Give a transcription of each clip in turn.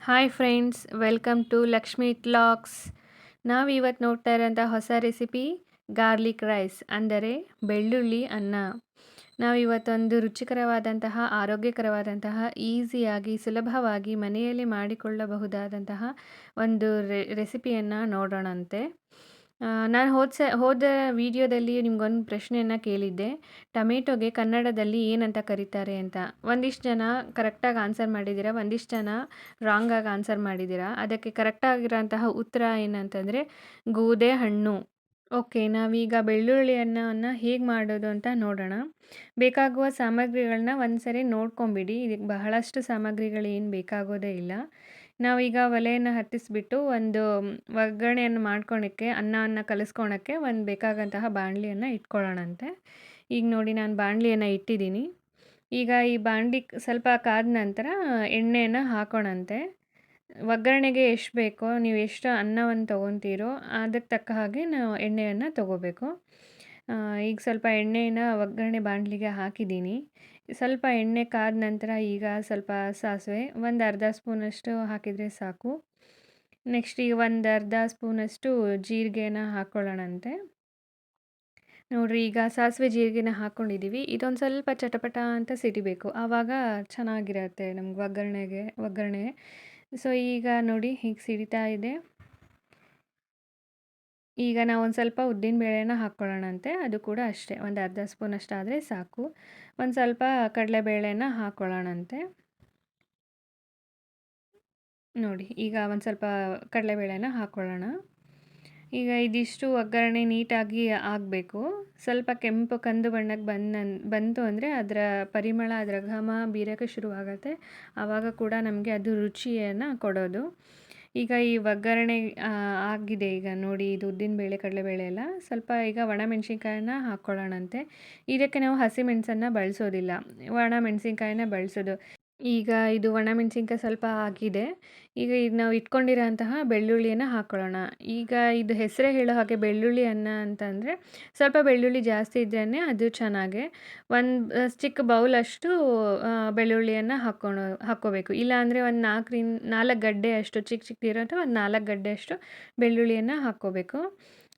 Hi friends welcome to Lakshmi talks ನಾವು ಇವತ್ತು ನೋಡ್ತಾ ಇರೋಂಥ ಹೊಸ ರೆಸಿಪಿ ಗಾರ್ಲಿಕ್ ರೈಸ್ ಅಂದರೆ ಬೆಳ್ಳುಳ್ಳಿ ಅನ್ನ. ನಾವು ಇವತ್ತೊಂದು ರುಚಿಕರವಾದಂತಹ, ಆರೋಗ್ಯಕರವಾದಂತಹ ಈಸಿಯಾಗಿ ಸುಲಭವಾಗಿ ಮನೆಯಲ್ಲಿ ಮಾಡಿಕೊಳ್ಳಬಹುದಾದಂತಹ ಒಂದು ರೆಸಿಪಿಯನ್ನು ನೋಡೋಣಂತೆ. ನಾನು ಹೋದ ಸ ಹೋದ ವೀಡಿಯೋದಲ್ಲಿ ನಿಮ್ಗೊಂದು ಪ್ರಶ್ನೆಯನ್ನು ಕೇಳಿದ್ದೆ. ಟೊಮೆಟೊಗೆ ಕನ್ನಡದಲ್ಲಿ ಏನಂತ ಕರೀತಾರೆ ಅಂತ. ಒಂದಿಷ್ಟು ಜನ ಕರೆಕ್ಟಾಗಿ ಆನ್ಸರ್ ಮಾಡಿದ್ದೀರಾ? ಒಂದಿಷ್ಟು ಜನ ರಾಂಗಾಗಿ ಆನ್ಸರ್ ಮಾಡಿದ್ದೀರಾ? ಅದಕ್ಕೆ ಕರೆಕ್ಟಾಗಿರೋಂತಹ ಉತ್ತರ ಏನಂತಂದರೆ ಗೋದೆ ಹಣ್ಣು. ಓಕೆ, ನಾವೀಗ ಬೆಳ್ಳುಳ್ಳಿ ಅನ್ನವನ್ನು ಹೇಗೆ ಮಾಡೋದು ಅಂತ ನೋಡೋಣ. ಬೇಕಾಗುವ ಸಾಮಗ್ರಿಗಳನ್ನ ಒಂದು ಸರಿ ನೋಡ್ಕೊಂಬಿಡಿ. ಇದಕ್ಕೆ ಬಹಳಷ್ಟು ಸಾಮಗ್ರಿಗಳು ಏನು ಬೇಕಾಗೋದೇ ಇಲ್ಲ. ನಾವೀಗ ಒಲೆಯನ್ನು ಹತ್ತಿಸ್ಬಿಟ್ಟು ಒಂದು ಒಗ್ಗರಣೆಯನ್ನು ಮಾಡ್ಕೊಳಕ್ಕೆ, ಅನ್ನವನ್ನು ಕಲಿಸ್ಕೊಳಕ್ಕೆ ಒಂದು ಬೇಕಾಗಂತಹ ಬಾಣಲಿಯನ್ನು ಇಟ್ಕೊಳ್ಳೋಣಂತೆ. ಈಗ ನೋಡಿ ನಾನು ಬಾಣಲಿಯನ್ನು ಇಟ್ಟಿದ್ದೀನಿ. ಈಗ ಈ ಬಾಣಲಿ ಸ್ವಲ್ಪ ಕಾದ ನಂತರ ಎಣ್ಣೆಯನ್ನು ಹಾಕೋಣಂತೆ. ಒಗ್ಗರಣೆಗೆ ಎಷ್ಟು ಬೇಕೋ ನೀವು ಎಷ್ಟು ಅನ್ನವನ್ನು ತೊಗೊತೀರೋ ಅದಕ್ಕೆ ತಕ್ಕ ಹಾಗೆ ನಾವು ಎಣ್ಣೆಯನ್ನು ತೊಗೋಬೇಕು. ಈಗ ಸ್ವಲ್ಪ ಎಣ್ಣೆನ ಒಗ್ಗರಣೆ ಬಾಣಲಿಗೆ ಹಾಕಿದ್ದೀನಿ. ಸ್ವಲ್ಪ ಎಣ್ಣೆ ಕಾದ ನಂತರ ಈಗ ಸ್ವಲ್ಪ ಸಾಸಿವೆ, ಒಂದು ಅರ್ಧ ಸ್ಪೂನಷ್ಟು ಹಾಕಿದರೆ ಸಾಕು. ನೆಕ್ಸ್ಟ್ ಈಗ ಒಂದು ಅರ್ಧ ಸ್ಪೂನಷ್ಟು ಜೀರಿಗೆನ ಹಾಕ್ಕೊಳ್ಳೋಣಂತೆ ನೋಡಿರಿ, ಈಗ ಸಾಸಿವೆ ಜೀರಿಗೆನ ಹಾಕ್ಕೊಂಡಿದ್ದೀವಿ ಇದೊಂದು ಸ್ವಲ್ಪ ಚಟಪಟ ಅಂತ ಸಿಡಿಬೇಕು. ಆವಾಗ ಚೆನ್ನಾಗಿರತ್ತೆ ನಮ್ಗೆ ಒಗ್ಗರಣೆಗೆ, ಒಗ್ಗರಣೆ. ಸೊ ಈಗ ನೋಡಿ, ಹೀಗೆ ಸಿಡಿತಾ ಇದೆ. ಈಗ ನಾವು ಒಂದು ಸ್ವಲ್ಪ ಉದ್ದಿನ ಬೇಳೆನ ಹಾಕ್ಕೊಳ್ಳೋಣಂತೆ ಅದು ಕೂಡ ಅಷ್ಟೇ. ಒಂದು ಅರ್ಧ ಸ್ಪೂನ್ ಅಷ್ಟಾದರೆ ಸಾಕು. ಒಂದು ಸ್ವಲ್ಪ ಕಡಲೆಬೇಳೆನ ಹಾಕ್ಕೊಳ್ಳೋಣಂತೆ ನೋಡಿ, ಈಗ ಒಂದು ಸ್ವಲ್ಪ ಕಡಲೆಬೇಳೆನ ಹಾಕ್ಕೊಳ್ಳೋಣ ಈಗ ಇದಿಷ್ಟು ಒಗ್ಗರಣೆ ನೀಟಾಗಿ ಆಗಬೇಕು. ಸ್ವಲ್ಪ ಕೆಂಪು ಕಂದು ಬಣ್ಣಕ್ಕೆ ಬಂದ ಬಂತು ಅಂದರೆ ಅದರ ಪರಿಮಳ, ಅದರ ಘಮ, ಬೀರೋಕ್ಕೆ ಶುರುವಾಗುತ್ತೆ. ಆವಾಗ ಕೂಡ ನಮಗೆ ಅದು ರುಚಿಯನ್ನು ಕೊಡೋದು. ಈಗ ಈ ಒಗ್ಗರಣೆ ಆಗಿದೆ ಈಗ ನೋಡಿ ಇದು ಉದ್ದಿನಬೇಳೆ ಕಡಲೆಬೇಳೆ ಎಲ್ಲ. ಸ್ವಲ್ಪ ಈಗ ಒಣಮೆಣ್ಸಿನ್ಕಾಯನ್ನ ಹಾಕ್ಕೊಳ್ಳೋಣಂತೆ. ಇದಕ್ಕೆ ನಾವು ಹಸಿಮೆಣಸನ್ನು ಬಳಸೋದಿಲ್ಲ. ಒಣ ಮೆಣಸಿನ್ಕಾಯಿನ ಬಳಸೋದು. ಈಗ ಇದು ಒಣಮೆಣ್ಸಿನ್ಕಾಯಿ ಸ್ವಲ್ಪ ಆಗಿದೆ ಈಗ ಇದು ನಾವು ಇಟ್ಕೊಂಡಿರೋಂತಹ ಬೆಳ್ಳುಳ್ಳಿಯನ್ನು ಹಾಕ್ಕೊಳ್ಳೋಣ ಈಗ ಇದು ಹೆಸರೇ ಹೇಳೋ ಹಾಗೆ ಬೆಳ್ಳುಳ್ಳಿ ಅನ್ನ ಅಂತಂದರೆ ಸ್ವಲ್ಪ ಬೆಳ್ಳುಳ್ಳಿ ಜಾಸ್ತಿ ಇದ್ರೇ ಅದು ಚೆನ್ನಾಗೆ. ಒಂದು ಚಿಕ್ಕ ಬೌಲಷ್ಟು ಬೆಳ್ಳುಳ್ಳಿಯನ್ನು ಹಾಕ್ಕೊಳೋ ಹಾಕ್ಕೋಬೇಕು. ಇಲ್ಲಾಂದರೆ ಒಂದು ನಾಲ್ಕರಿಂದ ನಾಲ್ಕು ಗಡ್ಡೆ ಅಷ್ಟು ಚಿಕ್ಕ ಚಿಕ್ಕದಿರೋಂಥ ಒಂದು ನಾಲ್ಕು ಗಡ್ಡೆ ಅಷ್ಟು ಬೆಳ್ಳುಳ್ಳಿಯನ್ನು ಹಾಕ್ಕೋಬೇಕು.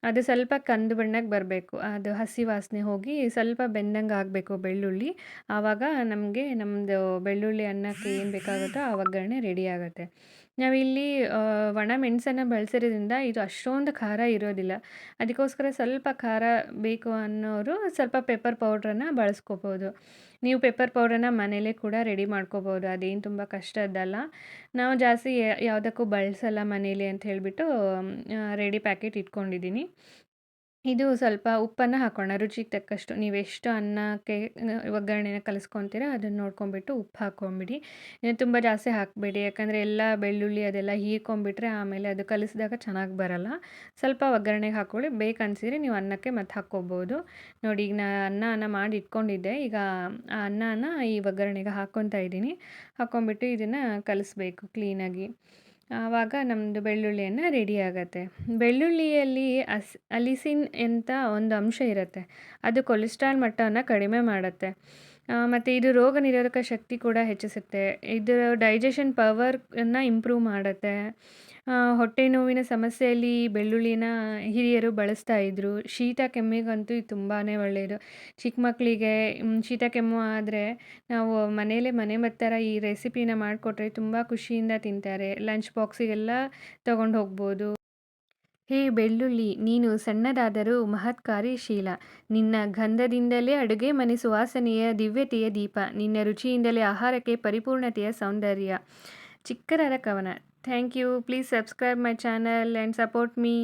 ಅದು ಸ್ವಲ್ಪ ಕಂದು ಬಣ್ಣಕ್ಕೆ ಬರಬೇಕು. ಅದು ಹಸಿ ವಾಸನೆ ಹೋಗಿ ಸ್ವಲ್ಪ ಬೆಂದಂಗೆ ಆಗಬೇಕು ಬೆಳ್ಳುಳ್ಳಿ. ಆವಾಗ ನಮಗೆ ನಮ್ಮದು ಬೆಳ್ಳುಳ್ಳಿ ಅನ್ನಕ್ಕೆ ಏನು ಬೇಕಾಗುತ್ತೋ ಆ ಒಗ್ಗರಣೆ ರೆಡಿ ಆಗುತ್ತೆ ನಾವಿಲ್ಲಿ ಒಣ ಮೆಣಸನ್ನು ಬಳಸಿರೋದ್ರಿಂದ ಇದು ಅಷ್ಟೊಂದು ಖಾರ ಇರೋದಿಲ್ಲ. ಅದಕ್ಕೋಸ್ಕರ ಸ್ವಲ್ಪ ಖಾರ ಬೇಕು ಅನ್ನೋರು ಸ್ವಲ್ಪ ಪೆಪ್ಪರ್ ಪೌಡ್ರನ್ನು ಬಳಸ್ಕೋಬೋದು. ನೀವು ಪೆಪ್ಪರ್ ಪೌಡರ್ನ ಮನೇಲೇ ಕೂಡ ರೆಡಿ ಮಾಡ್ಕೋಬೋದು. ಅದೇನು ತುಂಬ ಕಷ್ಟದ್ದಲ್ಲ. ನಾವು ಜಾಸ್ತಿ ಯಾವುದಕ್ಕೂ ಬಳಸಲ್ಲ ಮನೇಲಿ ಅಂತ ಹೇಳಿಬಿಟ್ಟು, ರೆಡಿ ಪ್ಯಾಕೆಟ್ ಇಟ್ಕೊಂಡಿದ್ದೀನಿ ಇದು ಸ್ವಲ್ಪ ಉಪ್ಪನ್ನು ಹಾಕೋಣ, ರುಚಿಗೆ ತಕ್ಕಷ್ಟು. ನೀವೆಷ್ಟು ಅನ್ನಕ್ಕೆ ಒಗ್ಗರಣೆನ ಕಲಿಸ್ಕೊತೀರ ಅದನ್ನು ನೋಡ್ಕೊಂಬಿಟ್ಟು ಉಪ್ಪು ಹಾಕ್ಕೊಂಬಿಡಿ ತುಂಬ ಜಾಸ್ತಿ ಹಾಕಬೇಡಿ, ಯಾಕಂದರೆ ಎಲ್ಲ ಬೆಳ್ಳುಳ್ಳಿ ಅದೆಲ್ಲ ಹೀರ್ಕೊಂಬಿಟ್ರೆ ಆಮೇಲೆ ಅದು ಕಲಿಸಿದಾಗ ಚೆನ್ನಾಗಿ ಬರಲ್ಲ. ಸ್ವಲ್ಪ ಒಗ್ಗರಣೆಗೆ ಹಾಕ್ಕೊಳ್ಳಿ ಬೇಕನ್ಸಿದ್ರೆ ನೀವು ಅನ್ನಕ್ಕೆ ಮತ್ತೆ ಹಾಕ್ಕೋಬೋದು. ನೋಡಿ, ಈಗ ನಾ ಅನ್ನನ ಅನ್ನ ಮಾಡಿ ಇಟ್ಕೊಂಡಿದ್ದೆ. ಈಗ ಆ ಅನ್ನನ ಈ ಒಗ್ಗರಣೆಗೆ ಹಾಕ್ಕೊತಾ ಇದ್ದೀನಿ. ಹಾಕ್ಕೊಂಬಿಟ್ಟು ಇದನ್ನು ಕಲಿಸ್ಬೇಕು ಕ್ಲೀನಾಗಿ. ಆವಾಗ ನಮ್ಮದು ಬೆಳ್ಳುಳ್ಳಿಯನ್ನು ರೆಡಿ ಆಗುತ್ತೆ. ಬೆಳ್ಳುಳ್ಳಿಯಲ್ಲಿ ಅಸ್, ಅಲಿಸಿನ್ ಅಂತ ಒಂದು ಅಂಶ ಇರುತ್ತೆ. ಅದು ಕೊಲೆಸ್ಟ್ರಾಲ್ ಮಟ್ಟವನ್ನು ಕಡಿಮೆ ಮಾಡುತ್ತೆ. ಮತ್ತು ಇದು ರೋಗ ನಿರೋಧಕ ಶಕ್ತಿ ಕೂಡ ಹೆಚ್ಚಿಸುತ್ತೆ. ಇದು ಡೈಜೆಷನ್ ಪವರನ್ನು ಇಂಪ್ರೂವ್ ಮಾಡುತ್ತೆ. ಹೊಟ್ಟೆ ನೋವಿನ ಸಮಸ್ಯೆಯಲ್ಲಿ ಬೆಳ್ಳುಳ್ಳಿನ ಹಿರಿಯರು ಬಳಸ್ತಾ ಇದ್ದರು ಶೀತ ಕೆಮ್ಮಿಗಂತೂ ಇದು ತುಂಬಾ ಒಳ್ಳೆಯದು ಚಿಕ್ಕ ಮಕ್ಕಳಿಗೆ ಶೀತ ಕೆಮ್ಮು ಆದರೆ ನಾವು ಮನೆಯಲ್ಲೇ ಮನೆ ಮತ್ತರ ಈ ರೆಸಿಪಿನ ಮಾಡಿಕೊಟ್ರೆ ತುಂಬ ಖುಷಿಯಿಂದ ತಿಂತಾರೆ. ಲಂಚ್ ಬಾಕ್ಸಿಗೆಲ್ಲ ತೊಗೊಂಡು ಹೋಗ್ಬೋದು. ಹೇ ಬೆಳ್ಳುಳ್ಳಿ, ನೀನು ಸಣ್ಣದಾದರೂ ಮಹತ್ ಕಾರ್ಯಶೀಲ ನಿನ್ನ ಗಂಧದಿಂದಲೇ ಅಡುಗೆ ಮನೆ ಸುವಾಸನೆಯ ದಿವ್ಯತೆಯ ದೀಪ. ನಿನ್ನ ರುಚಿಯಿಂದಲೇ ಆಹಾರಕ್ಕೆ ಪರಿಪೂರ್ಣತೆಯ ಸೌಂದರ್ಯ. ಚಿಕ್ಕದಾದ ಕವನ. Thank you. Please subscribe my channel and support me.